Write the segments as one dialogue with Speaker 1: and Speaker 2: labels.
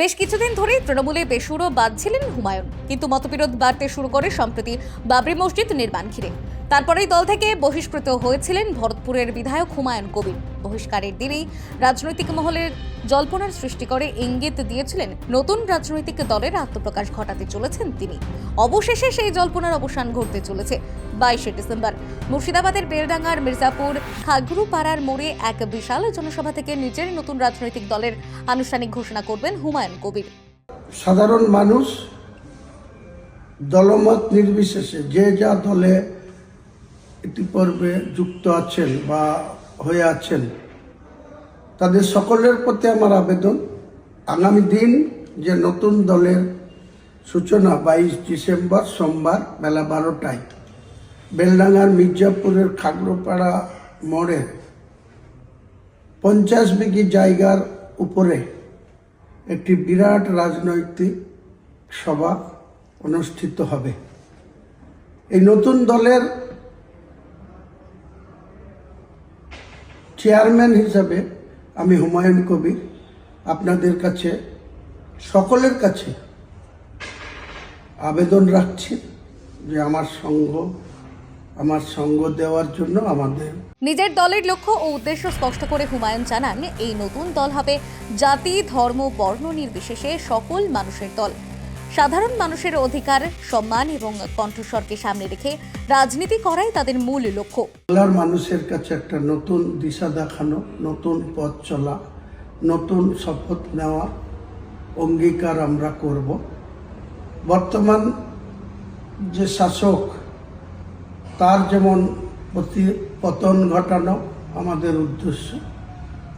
Speaker 1: বেশ কিছুদিন ধরেই তৃণমূলে বেসুরো বাঁধছিলেন হুমায়ুন। কিন্তু মতবিরোধ বাড়তে শুরু করে সম্প্রতি বাবরি মসজিদ নির্মাণ ঘিরে। তারপরেই দল থেকে বহিষ্কৃত হয়েছিলেন ভরতপুরের বিধায়ক হুমায়ুন কবির। বহিষ্কারের দিনেই রাজনৈতিক মহলের জল্পনার সৃষ্টি করে ইঙ্গিত দিয়েছিলেন নতুন রাজনৈতিক দলের আত্মপ্রকাশ ঘটাতে চলেছেন তিনি। অবশেষে সেই জল্পনার অবসান ঘটতে চলেছে বাইশে ডিসেম্বর। মুর্শিদাবাদের বেলডাঙ্গার মির্জাপুর খাগরু পাড়ার মোড়ে এক বিশাল জনসভা থেকে নিজের নতুন রাজনৈতিক দলের আনুষ্ঠানিক ঘোষণা করবেন হুমায়ুন কবির।
Speaker 2: সাধারণ মানুষ দলমত নির্বিশেষে যে যা দলে ইতিপূর্বে যুক্ত আছেন বা হয়ে আছেন, তাদের সকলের প্রতি আমার আবেদন, আগামী দিন যে নতুন দলের সূচনা বাইশ ডিসেম্বর সোমবার বেলা বারোটায় বেলডাঙ্গার মির্জাপুরের খাগড়োপাড়া মোড়ে পঞ্চাশ বিঘি জায়গার উপরে একটি বিরাট রাজনৈতিক সভা অনুষ্ঠিত হবে। এই নতুন দলের চেয়ারম্যান হিসাবে আমি হুমায়ুন কবির, আপনাদের কাছে, সকলের কাছে আবেদন রাখছি যে আমার সঙ্গ আমার সঙ্গ দেওয়ার জন্য আমাদের
Speaker 1: নিজের দলের লক্ষ্য ও উদ্দেশ্য স্পষ্ট করে হুমায়ুন জানান, এই নতুন দল হবে জাতি, ধর্ম, বর্ণ নির্বিশেষে সকল মানুষের দল। সাধারণ মানুষের অধিকার, সম্মান এবং কণ্ঠস্বরকে সামনে রেখে রাজনীতি করাই তাদের মূল লক্ষ্য।
Speaker 2: বাংলার মানুষের কাছে একটা নতুন দিশা দেখানো, নতুন পথ চলা, নতুন শপথ নেওয়া অঙ্গীকার আমরা করব। বর্তমান যে শাসক, তার যেমন প্রতি পতন ঘটানো আমাদের উদ্দেশ্য,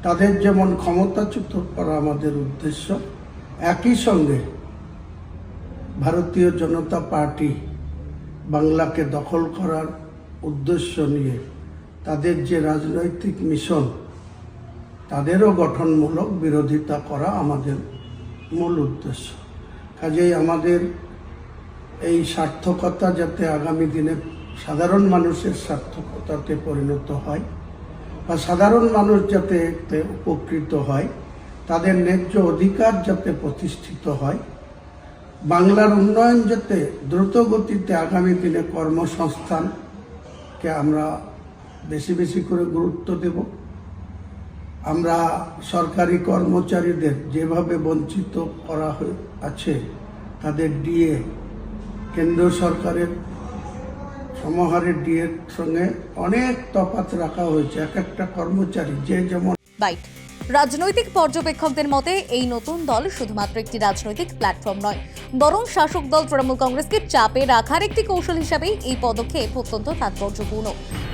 Speaker 2: তাদের যেমন ক্ষমতাচ্যুত করা আমাদের উদ্দেশ্য, একই সঙ্গে ভারতীয় জনতা পার্টি বাংলাকে দখল করার উদ্দেশ্য নিয়ে তাদের যে রাজনৈতিক মিশন, তাদেরও গঠনমূলক বিরোধিতা করা আমাদের মূল উদ্দেশ্য। কাজেই আমাদের এই সার্থকতা যাতে আগামী দিনে সাধারণ মানুষের সার্থকতাতে পরিণত হয় বা সাধারণ মানুষ যাতে উপকৃত হয়, তাদের ন্যায্য অধিকার যাতে প্রতিষ্ঠিত হয় বাংলার উন্নয়ন যাতে দ্রুত গতিতে আগামী দিনে কর্মসংস্থানকে আমরা বেশি বেশি করে গুরুত্ব দেব। আমরা সরকারি কর্মচারীদের যেভাবে বঞ্চিত করা হয়ে আছে, তাদের ডিএ কেন্দ্র সরকারের সমাহারের ডিএর সঙ্গে অনেক তফাৎ রাখা হয়েছে। এক একটা কর্মচারী যে যেমন
Speaker 1: বাইট। রাজনৈতিক পর্যবেক্ষকদের মতে, এই নতুন দল শুধুমাত্র একটি রাজনৈতিক প্ল্যাটফর্ম নয়, বরং শাসক দল তৃণমূল কংগ্রেসকে চাপে রাখার একটি কৌশল হিসাবেই এই পদক্ষেপ অত্যন্ত তাৎপর্যপূর্ণ।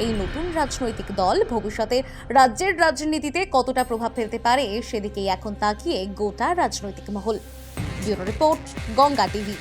Speaker 1: এই নতুন রাজনৈতিক দল ভবিষ্যতে রাজ্যের রাজনীতিতে কতটা প্রভাব ফেলতে পারে সেদিকেই এখন তাকিয়ে গোটা রাজনৈতিক মহল। Bureau report, Ganga TV.